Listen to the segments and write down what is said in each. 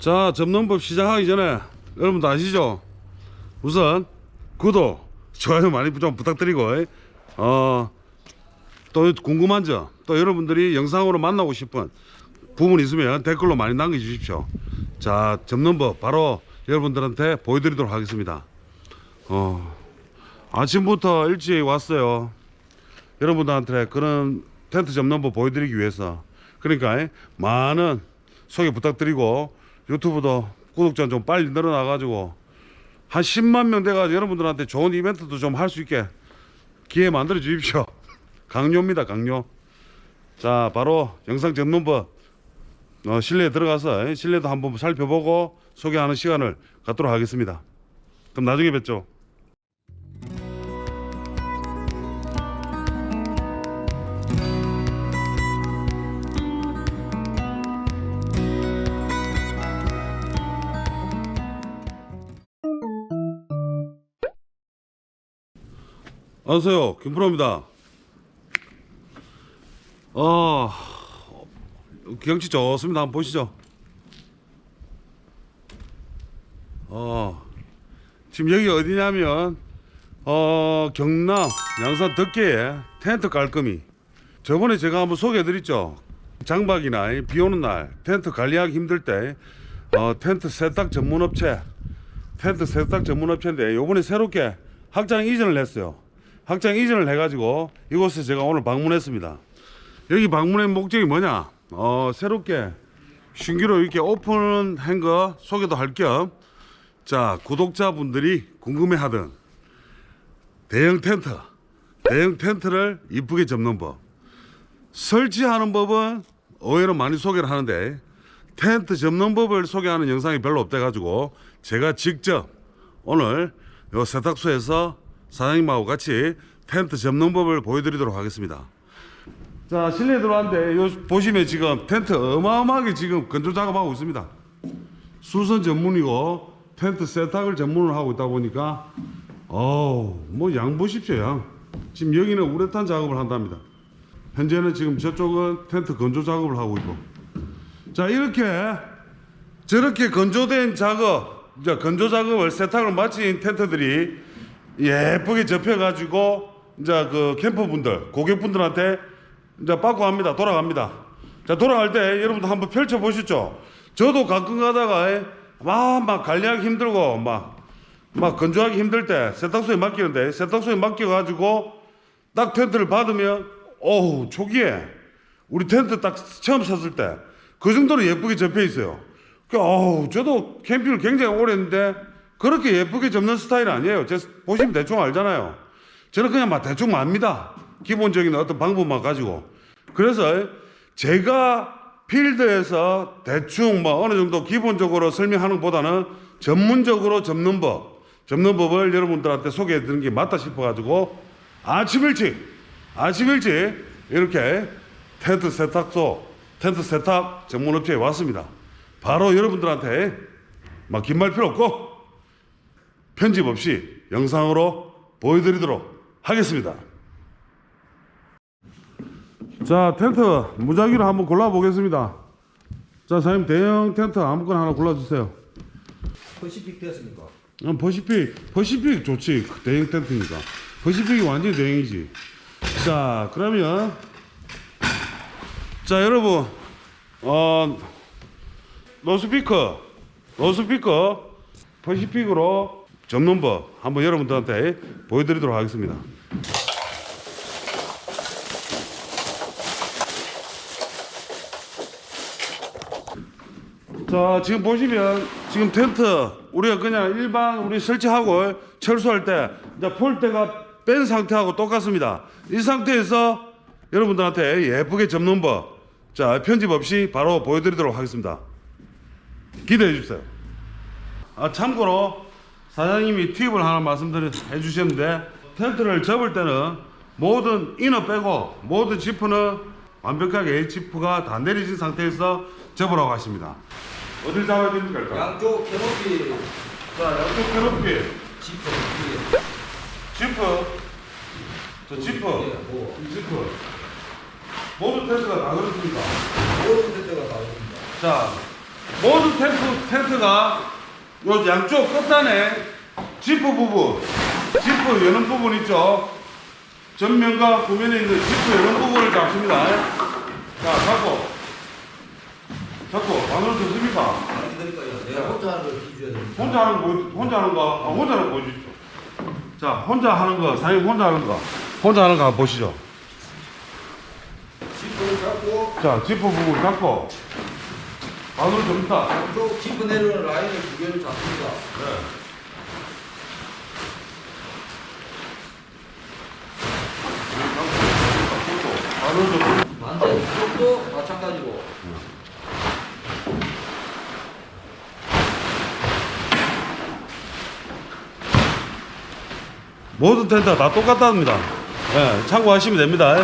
자, 접는법 시작하기 전에 여러분도 아시죠? 우선 구독, 좋아요 많이 좀 부탁드리고 어, 또 궁금한 점, 또 여러분들이 영상으로 만나고 싶은 부분 있으면 댓글로 많이 남겨주십시오. 자, 접는 법 바로 여러분들한테 보여드리도록 하겠습니다. 어, 아침부터 일찍 왔어요. 여러분들한테 그런 텐트 접는 법 보여드리기 위해서. 그러니까 많은 소개 부탁드리고 유튜브도 구독자 좀 빨리 늘어나가지고 한 10만 명 돼가지고 여러분들한테 좋은 이벤트도 좀 할 수 있게 기회 만들어 주십시오. 강요입니다, 강요. 자, 바로 영상 접는법 어, 실내에 들어가서 실내도 한번 살펴보고 소개하는 시간을 갖도록 하겠습니다. 그럼 나중에 뵙죠. 안녕하세요. 김프로입니다. 어, 경치 좋습니다. 한번 보시죠. 어, 지금 여기 어디냐면, 어, 경남 양산 덕계에 텐트 깔끔이. 저번에 제가 한번 소개해 드렸죠. 장박이나 비 오는 날 텐트 관리하기 힘들 때, 어, 텐트 세탁 전문 업체, 텐트 세탁 전문 업체인데, 요번에 새롭게 확장 이전을 했어요. 확장 이전을 해가지고 이곳에 제가 오늘 방문했습니다. 여기 방문한 목적이 뭐냐? 어, 새롭게 신규로 이렇게 오픈한 거 소개도 할 겸, 자, 구독자분들이 궁금해하던 대형 텐트, 대형 텐트를 이쁘게 접는 법. 설치하는 법은 의외로 많이 소개를 하는데, 텐트 접는 법을 소개하는 영상이 별로 없대 가지고, 제가 직접 오늘 요 세탁소에서 사장님하고 같이 텐트 접는 법을 보여드리도록 하겠습니다. 자 실내에 들어왔는데 요 보시면 지금 텐트 어마어마하게 지금 건조 작업하고 있습니다. 수선 전문이고 텐트 세탁을 전문으로 하고 있다 보니까 어뭐 양 보십시오 양. 지금 여기는 우레탄 작업을 한답니다. 현재는 지금 저쪽은 텐트 건조 작업을 하고 있고 자 이렇게 저렇게 건조된 작업 이제 건조 작업을 세탁을 마친 텐트들이 예쁘게 접혀가지고 이제 그 캠퍼분들 고객분들한테 이제 받고 합니다. 돌아갑니다. 자 돌아갈 때 여러분도 한번 펼쳐 보시죠. 저도 가끔 가다가 막, 막 관리하기 힘들고 막, 막 건조하기 힘들 때 세탁소에 맡기는데 세탁소에 맡겨가지고 딱 텐트를 받으면 어우 초기에 우리 텐트 딱 처음 샀을 때 그 정도로 예쁘게 접혀 있어요. 그 어우 저도 캠핑을 굉장히 오래 했는데 그렇게 예쁘게 접는 스타일 아니에요. 제 보시면 대충 알잖아요. 저는 그냥 막 대충 맙니다. 기본적인 어떤 방법만 가지고. 그래서 제가 필드에서 대충 뭐 어느 정도 기본적으로 설명하는 것보다는 전문적으로 접는 법, 접는 법을 여러분들한테 소개해 드리는 게 맞다 싶어 가지고 아침 일찍, 아침 일찍 이렇게 텐트 세탁소, 텐트 세탁 전문 업체에 왔습니다. 바로 여러분들한테 막 긴 말 필요 없고 편집 없이 영상으로 보여드리도록 하겠습니다. 자, 텐트 무작위로 한번 골라보겠습니다. 자, 사장님 대형 텐트 아무거나 하나 골라주세요. 퍼시픽 되었습니까? 어, 퍼시픽, 퍼시픽 좋지. 그 대형 텐트니까. 퍼시픽이 완전히 대형이지. 자, 그러면 자, 여러분, 어, 노스피커, 노스피커 퍼시픽으로 접는 법 한번 여러분들한테 보여드리도록 하겠습니다. 자, 지금 보시면 지금 텐트 우리가 그냥 일반 우리 설치하고 철수할 때 이제 폴대가 뺀 상태하고 똑같습니다. 이 상태에서 여러분들한테 예쁘게 접는 법, 자 편집 없이 바로 보여드리도록 하겠습니다. 기대해 주세요. 아, 참고로 사장님이 팁을 하나 말씀드려 주셨는데 텐트를 접을 때는 모든 이너 빼고 모든 지프는 완벽하게 지프가 다 내려진 상태에서 접으라고 하십니다. 어딜 잡아야 됩니까 일단? 양쪽 캐노피 자, 양쪽 캐노피, 지퍼 뒤에 지프, 저 지프, 뭐 이 지프. 모든 텐트가 다 그렇습니다. 모든 데가 다 있습니다. 자, 모든 텐트, 텐트가 요 양쪽 끝단에 지퍼 부분, 지퍼 여는 부분 있죠? 전면과 후면에 있는 지퍼 여는 부분을 잡습니다. 자, 잡고. 잡고, 반으로 줬습니까? 아니 그러니까요. 내가 혼자 하는 걸 해줘야 됩니다. 혼자 하는 거, 혼자 하는 거, 아, 혼자 하는 거 보여주십시오. 자, 혼자 하는 거, 사장님 혼자 하는 거. 혼자 하는 거 한번 보시죠. 지퍼를 잡고 자, 지퍼 부분 잡고. 반으로 줍니다. 쪽 지퍼 내려오는 라인을 두 개를 잡습니다. 반으로 줍니다. 반대 쪽도 마찬가지고. 모든 텐트가 다 똑같답니다. 예, 참고하시면 됩니다.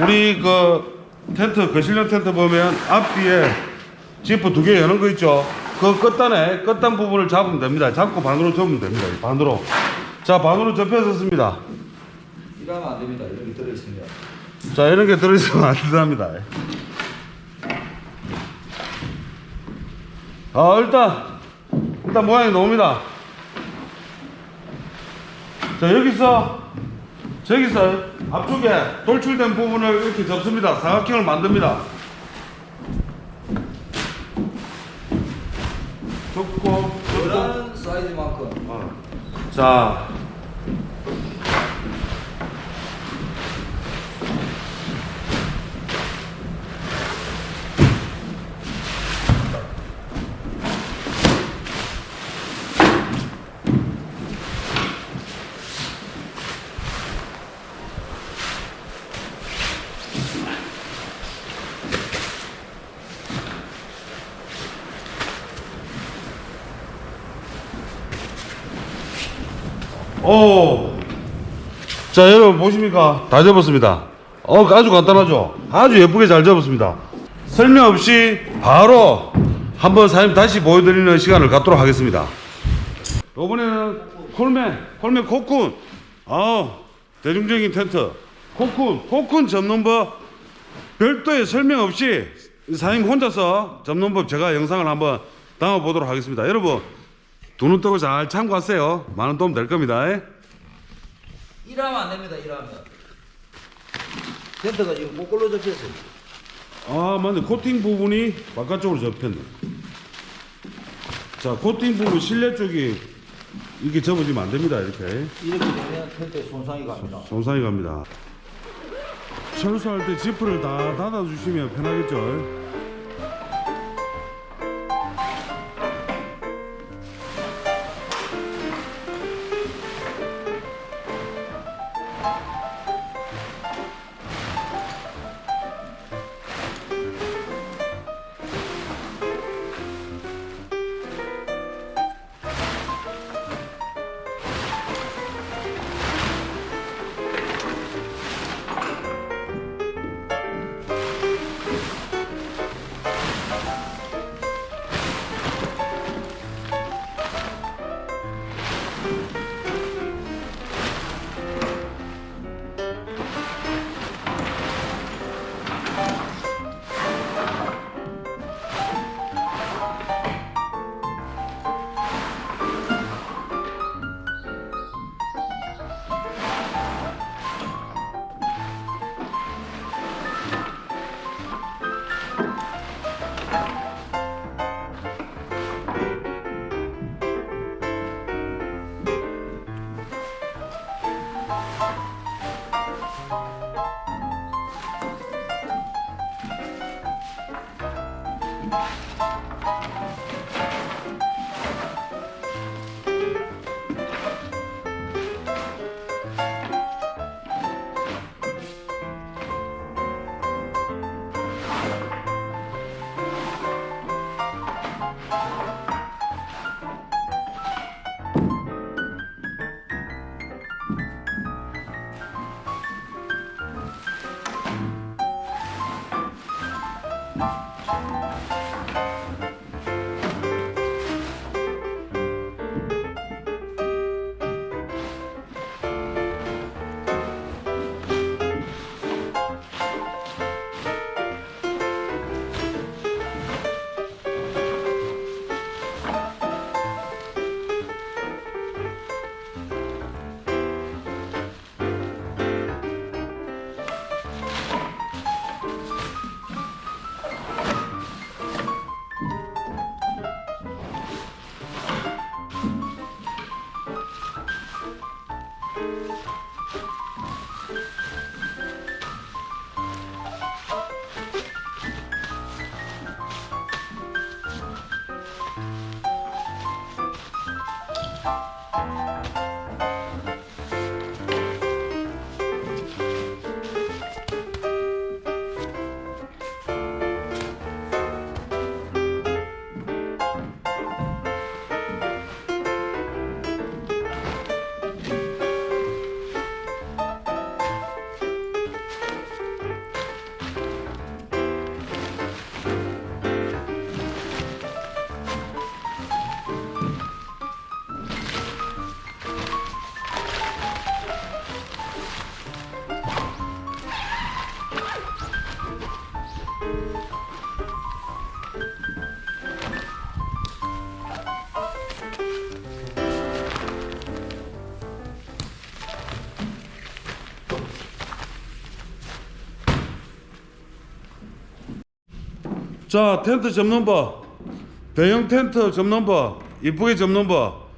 우리 그 텐트, 거실용 텐트 보면 앞뒤에 지퍼 두 개 여는 거 있죠? 그 끝단에, 끝단 부분을 잡으면 됩니다. 잡고 반으로 접으면 됩니다. 반으로. 자, 반으로 접혀졌습니다. 이러면 안 됩니다. 여기 들어 있습니다. 자, 이런 게 들어있으면 안 된답니다. 아, 일단, 일단 모양이 나옵니다. 자, 여기서, 저기서 앞쪽에 돌출된 부분을 이렇게 접습니다. 사각형을 만듭니다. 사이즈만큼. 어. 자. 오. 자, 여러분 보십니까? 다 접었습니다. 어, 아주 간단하죠? 아주 예쁘게 잘 접었습니다. 설명 없이 바로 한번 사장님 다시 보여드리는 시간을 갖도록 하겠습니다. 이번에는 콜맨, 콜맨 코쿤. 아 대중적인 텐트. 코쿤, 코쿤 접는 법 별도의 설명 없이 사장님 혼자서 접는 법 제가 영상을 한번 담아 보도록 하겠습니다. 여러분, 두눈 뜨고 잘 참고하세요. 많은 도움 될 겁니다. 일하면 안 됩니다. 일하면. 텐트가 지금 거꾸로 접혔어요. 아 맞네 코팅 부분이 바깥쪽으로 접혔네 자 코팅 부분 실내 쪽이 이렇게 접어지면 안 됩니다 이렇게 이렇게 되면 텐트에 손상이 갑니다. 정상이 갑니다 철수할 때 지프를 다 닫아 주시면 편하겠죠 자 텐트 접는 법 대형 텐트 접는 법 이쁘게 접는 법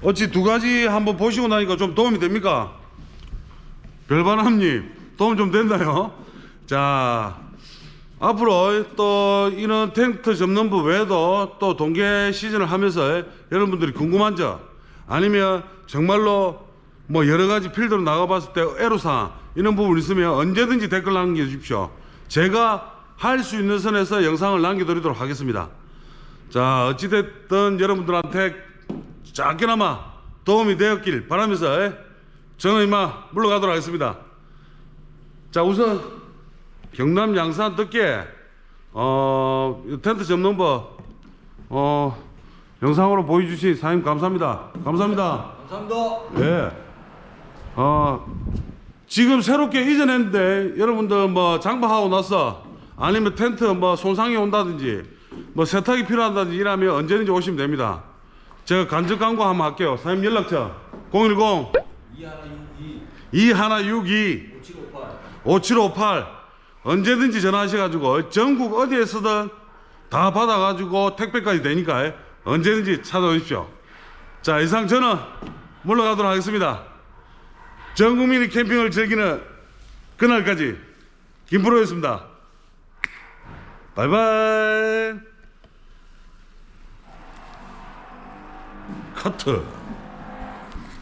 어찌 두 가지 한번 보시고 나니까 좀 도움이 됩니까? 별바람님 도움 좀 됐나요? 자 앞으로 또 이런 텐트 접는 법 외에도 또 동계 시즌을 하면서 여러분들이 궁금한 점 아니면 정말로 뭐 여러 가지 필드로 나가봤을 때 애로사항 이런 부분 있으면 언제든지 댓글 남겨주십시오. 제가 할 수 있는 선에서 영상을 남겨드리도록 하겠습니다. 자 어찌됐든 여러분들한테 작게나마 도움이 되었길 바라면서 예, 저는 이만 물러가도록 하겠습니다. 자 우선 경남 양산 듣기에 어 텐트 법 어, 영상으로 보여주신 사장님 감사합니다. 감사합니다. 감사합니다. 예. 어, 지금 새롭게 이전했는데 여러분들 뭐 장박하고 나서 아니면 텐트 뭐 손상이 온다든지 뭐 세탁이 필요하다든지 이러면 언제든지 오시면 됩니다. 제가 간접 광고 한번 할게요. 사장님 연락처 010 이하나 62 2162 5758 5758 언제든지 전화하셔가지고 전국 어디에서든 다 받아가지고 택배까지 되니까 언제든지 찾아오십시오. 자 이상 저는 물러가도록 하겠습니다. 전 국민이 캠핑을 즐기는 그날까지 김프로였습니다. 바이바이. 커트.